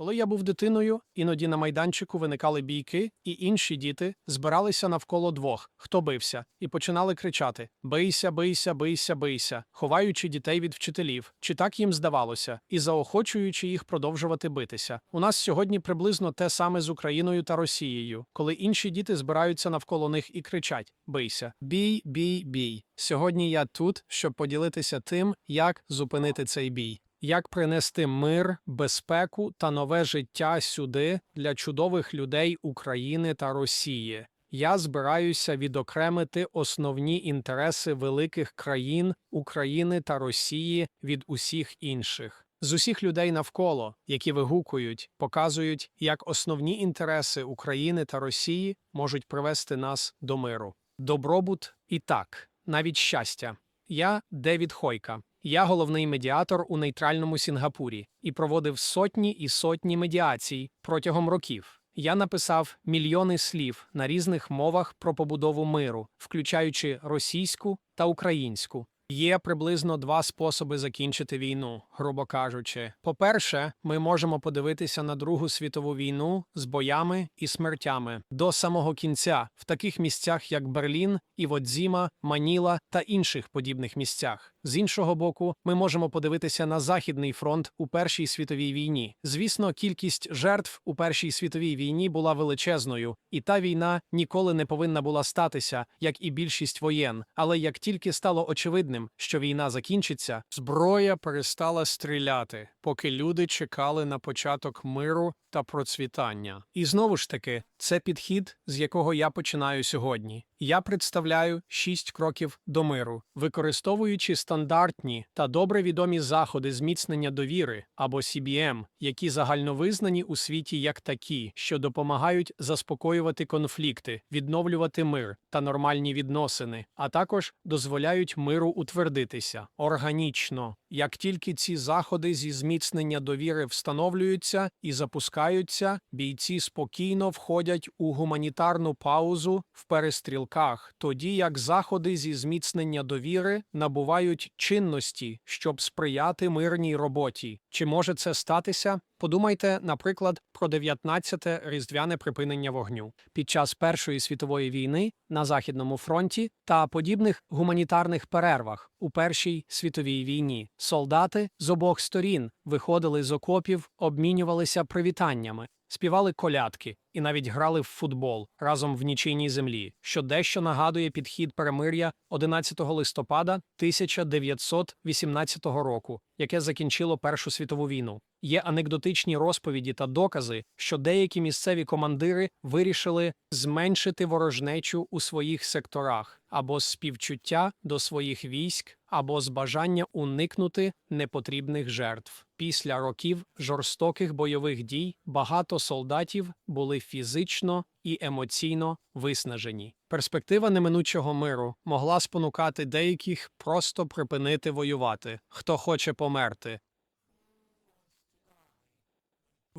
Коли я був дитиною, іноді на майданчику виникали бійки, і інші діти збиралися навколо двох, хто бився, і починали кричати: Бийся, бийся, бийся, бийся, ховаючи дітей від вчителів, чи так їм здавалося, і заохочуючи їх продовжувати битися. У нас сьогодні приблизно те саме з Україною та Росією, коли інші діти збираються навколо них і кричать: Бийся, бій, бій, бій. Сьогодні я тут, щоб поділитися тим, як зупинити цей бій. Як принести мир, безпеку та нове життя сюди для чудових людей України та Росії? Я збираюся відокремити основні інтереси великих країн України та Росії від усіх інших. З усіх людей навколо, які вигукують, показують, як основні інтереси України та Росії можуть привести нас до миру. Добробут і так, навіть щастя. Я Девід Хойка. Я головний медіатор у нейтральному Сінгапурі і проводив сотні і сотні медіацій протягом років. Я написав мільйони слів на різних мовах про побудову миру, включаючи російську та українську. Є приблизно два способи закінчити війну, грубо кажучи. По-перше, ми можемо подивитися на Другу світову війну з боями і смертями до самого кінця, в таких місцях, як Берлін, Іводзіма, Маніла та інших подібних місцях. З іншого боку, ми можемо подивитися на Західний фронт у Першій світовій війні. Звісно, кількість жертв у Першій світовій війні була величезною, і та війна ніколи не повинна була статися, як і більшість воєн. Але як тільки стало очевидним, що війна закінчиться, зброя перестала стріляти, поки люди чекали на початок миру та процвітання. І знову ж таки, це підхід, з якого я починаю сьогодні. Я представляю шість кроків до миру, використовуючи стандартні та добре відомі заходи зміцнення довіри або CBM, які загальновизнані у світі як такі, що допомагають заспокоювати конфлікти, відновлювати мир та нормальні відносини, а також дозволяють миру утвердитися органічно. Як тільки ці заходи зі зміцнення довіри встановлюються і запускаються, бійці спокійно входять у гуманітарну паузу в перестрілках, тоді як заходи зі зміцнення довіри набувають чинності, щоб сприяти мирній роботі. Чи може це статися? Подумайте, наприклад, про 19-те різдвяне припинення вогню під час Першої світової війни на Західному фронті та подібних гуманітарних перервах у Першій світовій війні. Солдати з обох сторін виходили з окопів, обмінювалися привітаннями, співали колядки і навіть грали в футбол разом в нічийній землі, що дещо нагадує підхід перемир'я 11 листопада 1918 року, яке закінчило Першу світову війну. Є анекдотичні розповіді та докази, що деякі місцеві командири вирішили зменшити ворожнечу у своїх секторах або співчуття до своїх військ, або з бажання уникнути непотрібних жертв. Після років жорстоких бойових дій багато солдатів були фізично і емоційно виснажені. Перспектива неминучого миру могла спонукати деяких просто припинити воювати, хто хоче померти.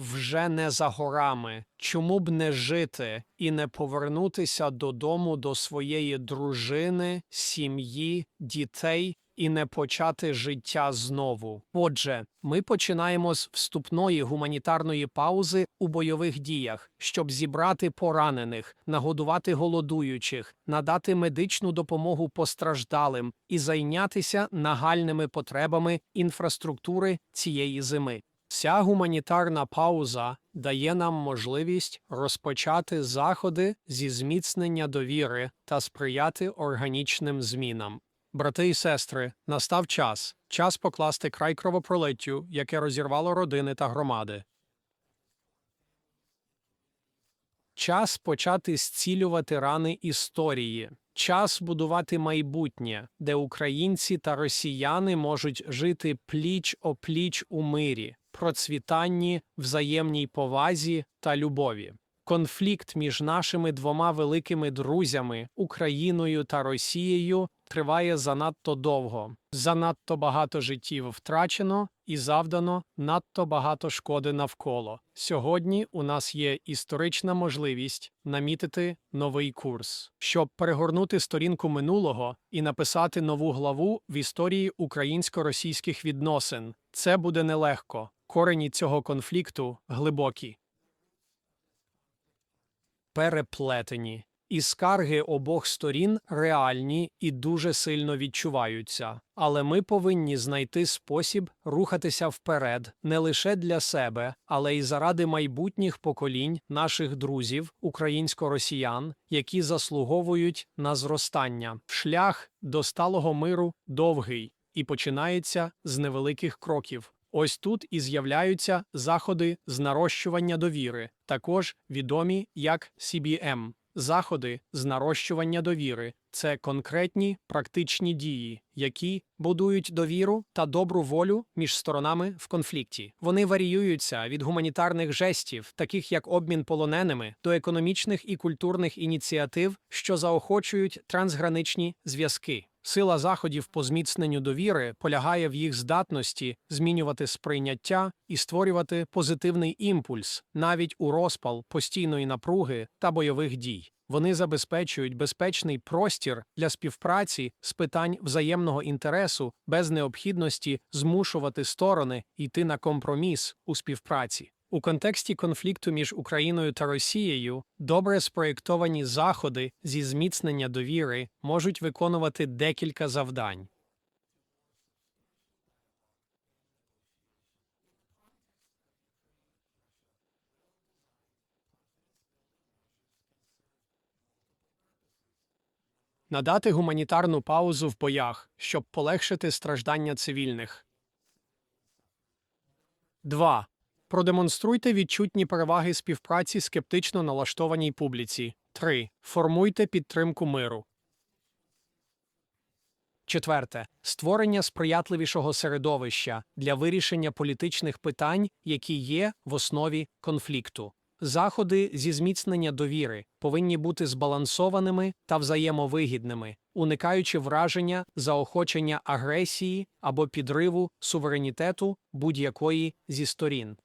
Вже не за горами. Чому б не жити і не повернутися додому до своєї дружини, сім'ї, дітей і не почати життя знову? Отже, ми починаємо з вступної гуманітарної паузи у бойових діях, щоб зібрати поранених, нагодувати голодуючих, надати медичну допомогу постраждалим і зайнятися нагальними потребами інфраструктури цієї зими. Ця гуманітарна пауза дає нам можливість розпочати заходи зі зміцнення довіри та сприяти органічним змінам. Брати і сестри, настав час час покласти край кровопролиттю, яке розірвало родини та громади. Час почати зцілювати рани історії, час будувати майбутнє, де українці та росіяни можуть жити пліч опліч у мирі, процвітанні, взаємній повазі та любові. Конфлікт між нашими двома великими друзями Україною та Росією триває занадто довго, занадто багато життів втрачено і завдано надто багато шкоди навколо. Сьогодні у нас є історична можливість намітити новий курс, щоб перегорнути сторінку минулого і написати нову главу в історії українсько-російських відносин. Це буде нелегко. Корені цього конфлікту глибокі, переплетені, і скарги обох сторін реальні і дуже сильно відчуваються. Але ми повинні знайти спосіб рухатися вперед не лише для себе, але й заради майбутніх поколінь наших друзів, українсько-росіян, які заслуговують на зростання. Шлях до сталого миру довгий і починається з невеликих кроків. Ось тут і з'являються заходи з нарощування довіри, також відомі як CBM. Заходи з нарощування довіри це конкретні практичні дії, які будують довіру та добру волю між сторонами в конфлікті. Вони варіюються від гуманітарних жестів, таких як обмін полоненими, до економічних і культурних ініціатив, що заохочують трансграничні зв'язки. Сила заходів по зміцненню довіри полягає в їх здатності змінювати сприйняття і створювати позитивний імпульс навіть у розпал постійної напруги та бойових дій. Вони забезпечують безпечний простір для співпраці з питань взаємного інтересу без необхідності змушувати сторони йти на компроміс у співпраці. У контексті конфлікту між Україною та Росією добре спроєктовані заходи зі зміцнення довіри можуть виконувати декілька завдань. Надати гуманітарну паузу в боях, щоб полегшити страждання цивільних. 2. Продемонструйте відчутні переваги співпраці скептично налаштованій публіці. 3. Формуйте підтримку миру. Четверте. Створення сприятливішого середовища для вирішення політичних питань, які є в основі конфлікту. Заходи зі зміцнення довіри повинні бути збалансованими та взаємовигідними, уникаючи враження заохочення агресії або підриву суверенітету будь-якої зі сторін.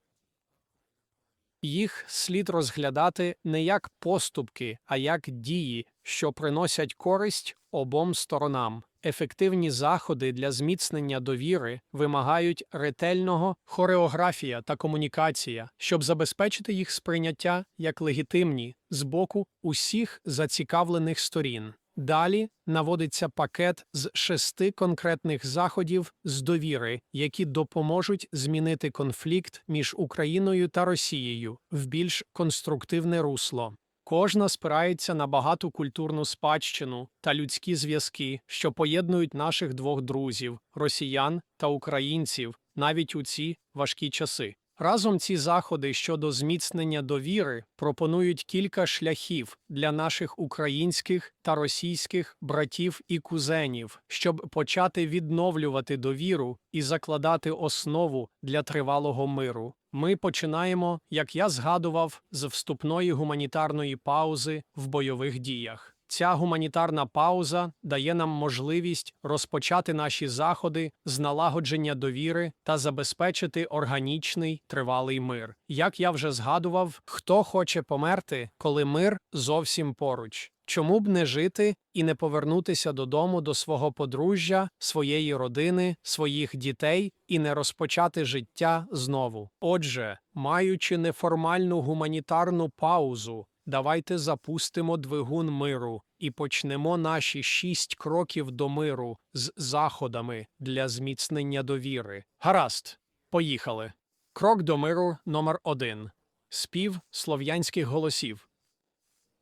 Їх слід розглядати не як поступки, а як дії, що приносять користь обом сторонам. Ефективні заходи для зміцнення довіри вимагають ретельного хореографія та комунікація, щоб забезпечити їх сприйняття як легітимні з боку усіх зацікавлених сторін. Далі наводиться пакет з шести конкретних заходів з довіри, які допоможуть змінити конфлікт між Україною та Росією в більш конструктивне русло. Кожна спирається на багату культурну спадщину та людські зв'язки, що поєднують наших двох друзів росіян та українців навіть у ці важкі часи. Разом ці заходи щодо зміцнення довіри пропонують кілька шляхів для наших українських та російських братів і кузенів, щоб почати відновлювати довіру і закладати основу для тривалого миру. Ми починаємо, як я згадував, з вступної гуманітарної паузи в бойових діях. Ця гуманітарна пауза дає нам можливість розпочати наші заходи з налагодження довіри та забезпечити органічний тривалий мир. Як я вже згадував, хто хоче померти, коли мир зовсім поруч. Чому б не жити і не повернутися додому до свого подружжя, своєї родини, своїх дітей і не розпочати життя знову? Отже, маючи неформальну гуманітарну паузу, Давайте запустимо двигун миру і почнемо наші шість кроків до миру з заходами для зміцнення довіри. Гаразд, поїхали. Крок до миру номер один спів слов'янських голосів.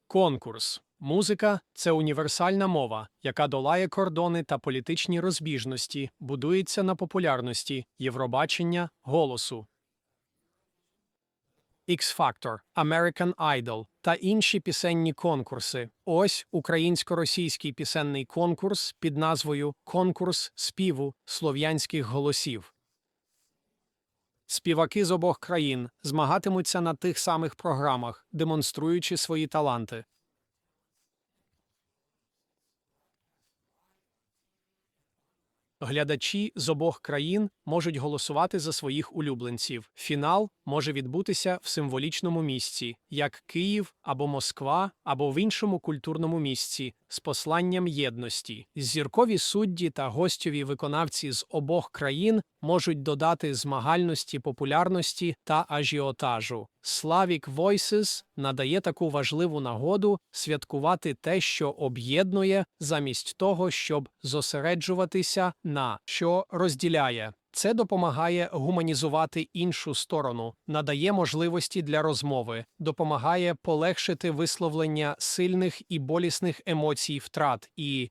Конкурс. Музика це універсальна мова, яка долає кордони та політичні розбіжності, будується на популярності, Євробачення, голосу. X-Factor, American Idol та інші пісенні конкурси. Ось українсько-російський пісенний конкурс під назвою Конкурс співу слов'янських голосів. Співаки з обох країн змагатимуться на тих самих програмах, демонструючи свої таланти. Глядачі з обох країн можуть голосувати за своїх улюбленців. Фінал може відбутися в символічному місці, як Київ або Москва, або в іншому культурному місці з посланням єдності. Зіркові судді та гостьові виконавці з обох країн можуть додати змагальності, популярності та ажіотажу. Slavic Voices надає таку важливу нагоду святкувати те, що об'єднує, замість того, щоб зосереджуватися на що розділяє. Це допомагає гуманізувати іншу сторону, надає можливості для розмови, допомагає полегшити висловлення сильних і болісних емоцій втрат і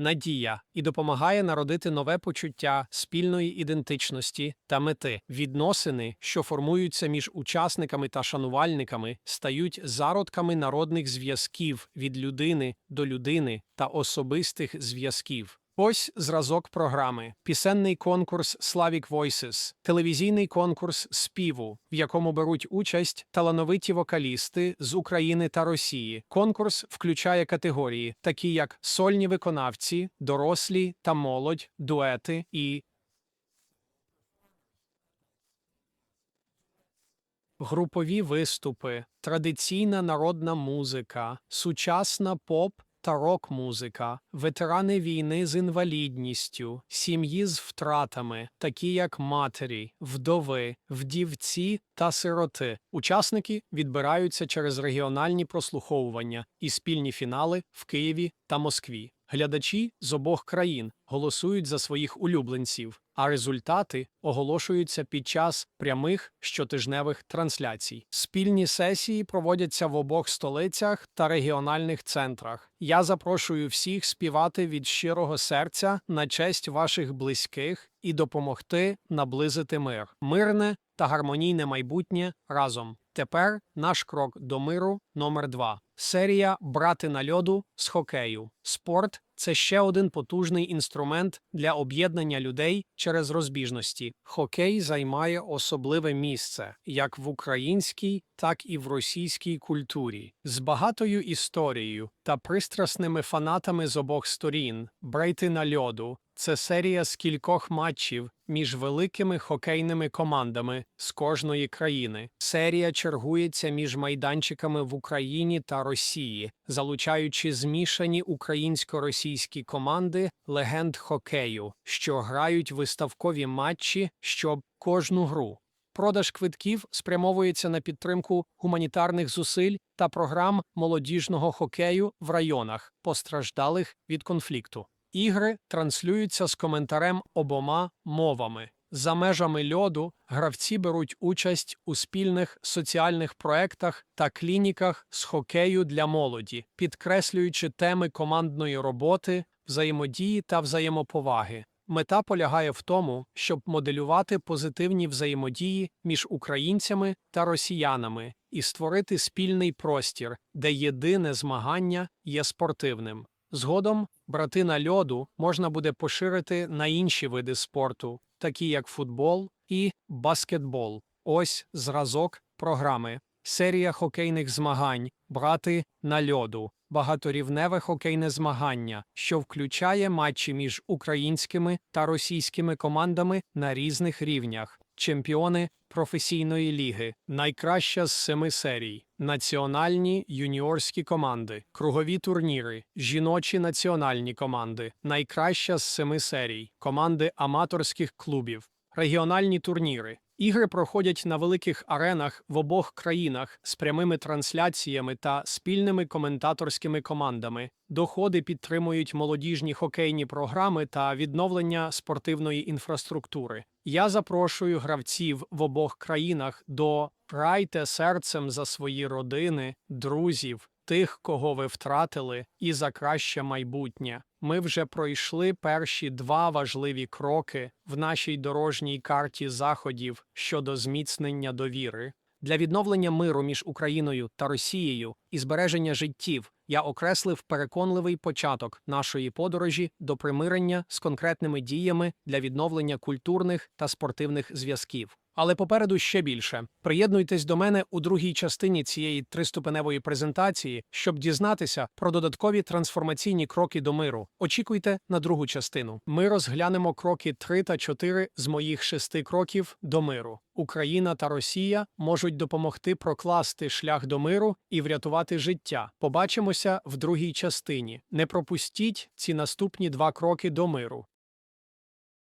надія і допомагає народити нове почуття спільної ідентичності та мети. Відносини, що формуються між учасниками та шанувальниками, стають зародками народних зв'язків від людини до людини та особистих зв'язків. Ось зразок програми, пісенний конкурс Slavic Voices, телевізійний конкурс співу, в якому беруть участь талановиті вокалісти з України та Росії. Конкурс включає категорії, такі як сольні виконавці, дорослі та молодь, дуети і групові виступи, традиційна народна музика, сучасна поп та рок-музика, ветерани війни з інвалідністю, сім'ї з втратами, такі як матері, вдови, вдівці та сироти. Учасники відбираються через регіональні прослуховування і спільні фінали в Києві та Москві. Глядачі з обох країн голосують за своїх улюбленців, а результати оголошуються під час прямих щотижневих трансляцій. Спільні сесії проводяться в обох столицях та регіональних центрах. Я запрошую всіх співати від щирого серця на честь ваших близьких і допомогти наблизити мир, мирне та гармонійне майбутнє разом. Тепер наш крок до миру номер 2 Серія Брати на льоду з хокею. Спорт це ще один потужний інструмент для об'єднання людей через розбіжності. Хокей займає особливе місце як в українській, так і в російській культурі, з багатою історією та пристрасними фанатами з обох сторін. Брейти на льоду це серія з кількох матчів між великими хокейними командами з кожної країни. Серія чергується між майданчиками в Україні та Росії, залучаючи змішані українсько-російські команди легенд хокею, що грають виставкові матчі, щоб кожну гру. Продаж квитків спрямовується на підтримку гуманітарних зусиль та програм молодіжного хокею в районах, постраждалих від конфлікту. Ігри транслюються з коментарем обома мовами. За межами льоду гравці беруть участь у спільних соціальних проектах та клініках з хокею для молоді, підкреслюючи теми командної роботи, взаємодії та взаємоповаги. Мета полягає в тому, щоб моделювати позитивні взаємодії між українцями та росіянами і створити спільний простір, де єдине змагання є спортивним. Згодом брати на льоду можна буде поширити на інші види спорту, такі як футбол і баскетбол. Ось зразок програми. Серія хокейних змагань Брати на льоду, багаторівневе хокейне змагання, що включає матчі між українськими та російськими командами на різних рівнях, чемпіони професійної ліги, найкраща з семи серій, національні юніорські команди, кругові турніри, жіночі національні команди, найкраща з семи серій, команди аматорських клубів, регіональні турніри. Ігри проходять на великих аренах в обох країнах з прямими трансляціями та спільними коментаторськими командами. Доходи підтримують молодіжні хокейні програми та відновлення спортивної інфраструктури. Я запрошую гравців в обох країнах до грайте серцем за свої родини, друзів, тих, кого ви втратили, і за краще майбутнє. Ми вже пройшли перші два важливі кроки в нашій дорожній карті заходів щодо зміцнення довіри. Для відновлення миру між Україною та Росією і збереження життів я окреслив переконливий початок нашої подорожі до примирення з конкретними діями для відновлення культурних та спортивних зв'язків. Але попереду ще більше. Приєднуйтесь до мене у другій частині цієї триступеневої презентації, щоб дізнатися про додаткові трансформаційні кроки до миру. Очікуйте на другу частину. Ми розглянемо кроки 3 та 4 з моїх шести кроків до миру. Україна та Росія можуть допомогти прокласти шлях до миру і врятувати життя. Побачимося в другій частині. Не пропустіть ці наступні два кроки до миру.